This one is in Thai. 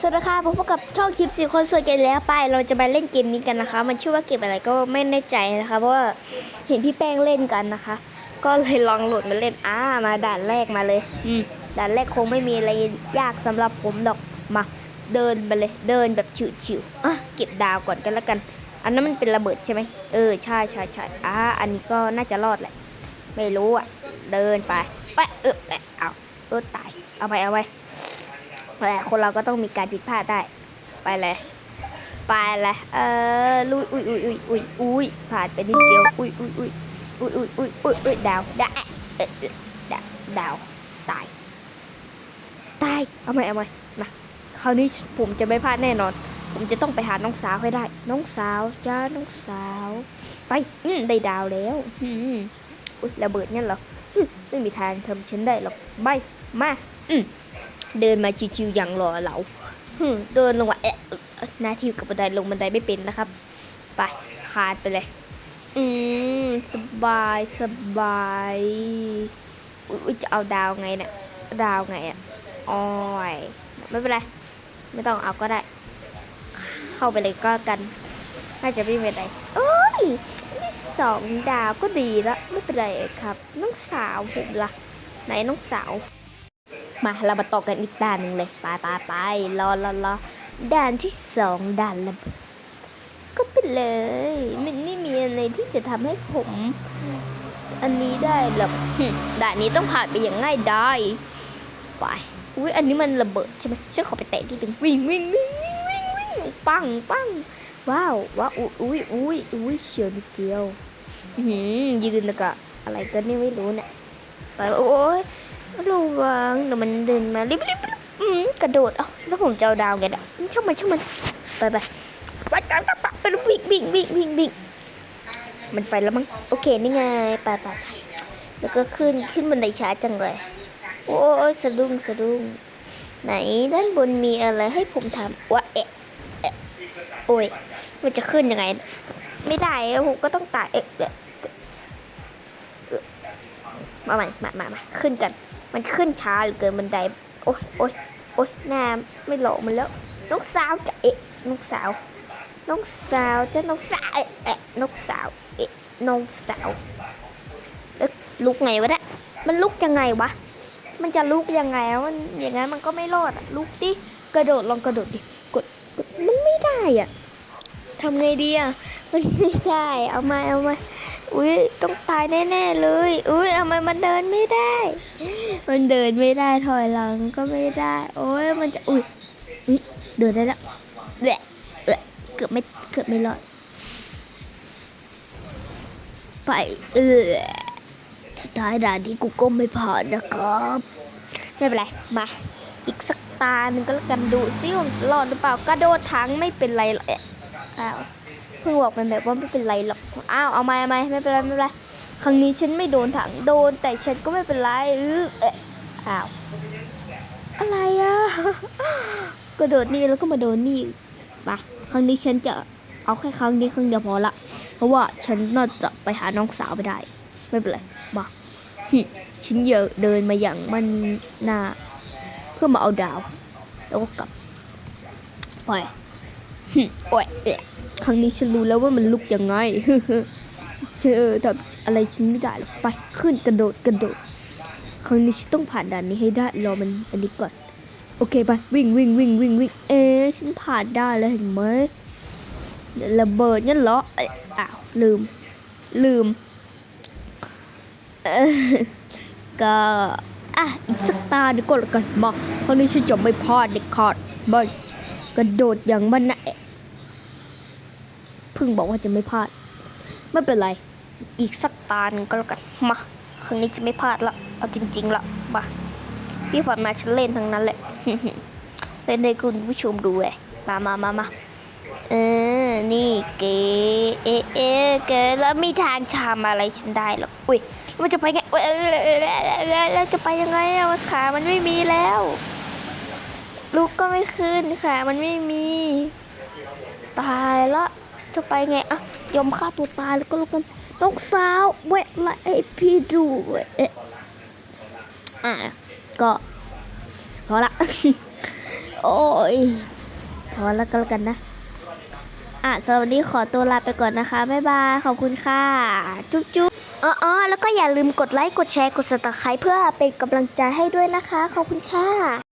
สวัสดีค่ะพบกับช่องคลิปสี่คนสวยกันแล้วไป เราจะมาเล่นเกมนี้กันนะคะ มันชื่อว่าเกมอะไรก็ไม่แน่ใจนะคะ เพราะว่าเห็นพี่แป้งเล่นกันนะคะ ก็เลยลองโหลดมาเล่นอ่ามาด่านแรกมาเลยอืมด่านแรกคงไม่มีอะไรยากสำหรับผมดอกมา เดินไปเลยเดินแบบฉิวๆอะเก็บดาวก่อนกันแล้วกัน อันนั้นมันเป็นระเบิดใช่ไหมเออใช่ใช่ใช่อ่าอันนี้ก็น่าจะรอดแหละ ไม่รู้อะ เดินไปไปเออเออเอาเออตายเอาไปเอาไป แต่คนเราก็ต้องมีการผิดพลาดได้ ไปเลย ไปเลย เออลุยอุ้ยอุ้ยอุ้ยอุ้ยอุ้ยผ่านไปนิดเดียว อุ้ยอุ้ยอุ้ยอุ้ยอุ้ยอุ้ยอุ้ยอุ้ยดาวดาวเออดาวดาวตาย ตาย เอาใหมเอาใหมมาคราวนี้ผมจะไม่พลาดแน่นอน ผมจะต้องไปหาน้องสาวให้ได้ น้องสาวจ้า น้องสาว ไป อืมได้ดาวแล้ว อืมอุ้ยระเบิดงั้นเหรอ ไม่มีทางทำฉันได้หรอก ไป มา อืม เดินมาชิวๆอย่างหล่อเหลาหึเดินลงมาเอ๊ะหน้าที่กับบันไดลงบันไดไม่เป็นนะครับ ไปคานไปเลย อืม สบายสบายอุ๊ยจะเอาดาวไงเนี่ยดาวไงอะอ้อยไม่เป็นไร ไม่ต้องเอาก็ได้ เข้าไปเลยก็กัน น่าจะไม่เป็นไรโอ้ยที่สองดาวก็ดีละไม่เป็นไรครับ น้องสาวผมล่ะ ไหนน้องสาว มาเรามาต่อกันอีกด่านหนึ่งเลย ไปไปไปรอรอรอด่านที่สองด่านระเบิดก็ไปเลย มันไม่มีอะไรที่จะทำให้ผม อันนี้ได้หรอกด่านนี้ต้องผ่านไปอย่างง่ายได้ไปอุ้ยอันนี้มันระเบิดใช่ไหมฉันขอไปแตะที่หนึ่งวิ่งวิ่งวิ่งวิ่งวิ่งวิ่งปังปังว้าวว้าวอุ้ยอุ้ยอุ้ยเฉียวนิดเดียวหือยืนแล้วก็อะไรกันนี่ไม่รู้เนี่ยไปโอ้ย ระวังเดี๋ยวมันเดินมารีบรีบกระโดดเอ้าแล้วผมจะเอาดาวไงอะช่างมันช่างมันไปไปไปไปไปไปไปวิ่งวิ่งวิ่งวิ่งวิ่งมันไปแล้วมั้งโอเคนี่ไงไปไปไปแล้วก็ขึ้นขึ้นบันไดช้าจังเลย โอ้ยสะดุ้งสะดุ้งไหนด้านบนมีอะไรให้ผมทำวะเอะเอะโอ้ยมันจะขึ้นยังไง ไม่ได้ผมก็ต้องตายเอะเอะเอะมาใหม่มามามาขึ้นกัน มันขึ้นช้าเหลือเกินบันได โอ๊ยโอ๊ยโอ๊ยหน้าไม่หลอกมันแล้วน้องสาวจะเอ๊ะน้องสาวน้องสาวจะน้องสาวเอ๊ะเอ๊ะน้องสาวเอ๊ะน้องสาวเอ๊ะลุกไงวะเนี่ยมันลุกยังไงวะ มันจะลุกยังไงอะมันอย่างนั้นมันก็ไม่รอดอะลุกดิ กระโดดลองกระโดดดิ กดกดมันไม่ได้อะทำไงดีอะ มันไม่ได้ เอามาเอามา อุ้ยต้องตายแน่ๆเลยอุ้ยทำไมมันเดินไม่ได้ มันเดินไม่ได้ถอยหลังก็ไม่ได้ โอ้ยมันจะอุ้ยอุ้ยเดินได้แล้วแหละแหละเกือบไม่เกือบไม่รอดไปเออสุดท้ายด่านที่กูก็ไม่ผ่านนะครับ ไม่เป็นไร มา อีกสักตาหนึ่งก็แล้วกันดูซิว่ารอดหรือเปล่ากระโดดถังไม่เป็นไรหรอก อ้าวเพิ่งบอกมันแบบว่าไม่เป็นไรหรอกอ้าวเอาไหมเอาไหมไม่เป็นไรไม่เป็นไรครั้งนี้ฉันไม่โดนถังโดน แต่ฉันก็ไม่เป็นไรเออเอ๊ะอ้าวอะไรอะกระโดดนี่แล้วก็มาโดนนี่มาครั้งนี้ฉันจะเอาแค่ครั้งนี้ครั้งเดียวพอละ เพราะว่าฉันน่าจะไปหาน้องสาวไม่ได้ ไม่เป็นไรมาฉันเยอะเดินมาอย่างมันหน้า เพื่อมาเอาดาว แล้วก็กลับไป โอ้ยครั้งนี้ฉันรู้แล้วว่ามันลุกยังไงเชอทำอะไรฉันไม่ได้หรอกไปขึ้นกระโดดกระโดด ครั้งนี้ฉันต้องผ่านด่านนี้ให้ได้รอมันอันนี้ก่อน โอเคไปวิ่งวิ่งวิ่งวิ่งวิ่งเอ๊ฉันผ่านได้แล้วเห็นไหมระเบิดงั้นเหรออ้ยอ้าวลืม ลืมเออก็อะอีกสักตาดีกว่ากันมาครั้งนี้ฉันจะไม่พลาดเด็ดขาดไปกระโดดอย่างมันนะ พิ่งบอกว่าจะไม่พลาด ไม่เป็นไร อีกสักตาหนึ่งก็แล้วกัน มาครั้งนี้จะไม่พลาดละ เอาจริง ๆละมาพี่ผ่านมาฉันเล่นทั้งนั้นแหละ เล่นให้คุณผู้ชมดูเลยมามามามาเออ นี่เก๋เอเอเก๋แล้วมีทางชามอะไรฉันได้หรอก อุ้ย มันจะไปไงแล้วจะไปยังไงอะขามันไม่มีแล้ว ลูกก็ไม่ขึ้นขามันไม่มี ตายละ จะไปไงอะยอมฆ่าตัวตายแล้วก็แล้วกันน้องสาวเวะละไอพี่ดูเอ๊ะอะก็พอละโอ้ยพอแล้วก็แล้วกันนะ อะสวัสดีขอตัวลาไปก่อนนะคะ บ๊ายบาย ขอบคุณค่ะ จุ๊บจุ๊บอ๋อออแล้วก็อย่าลืมกดไลค์ กดแชร์ กดสตัครเพื่อเป็นกำลังใจให้ด้วยนะคะ ขอบคุณค่ะ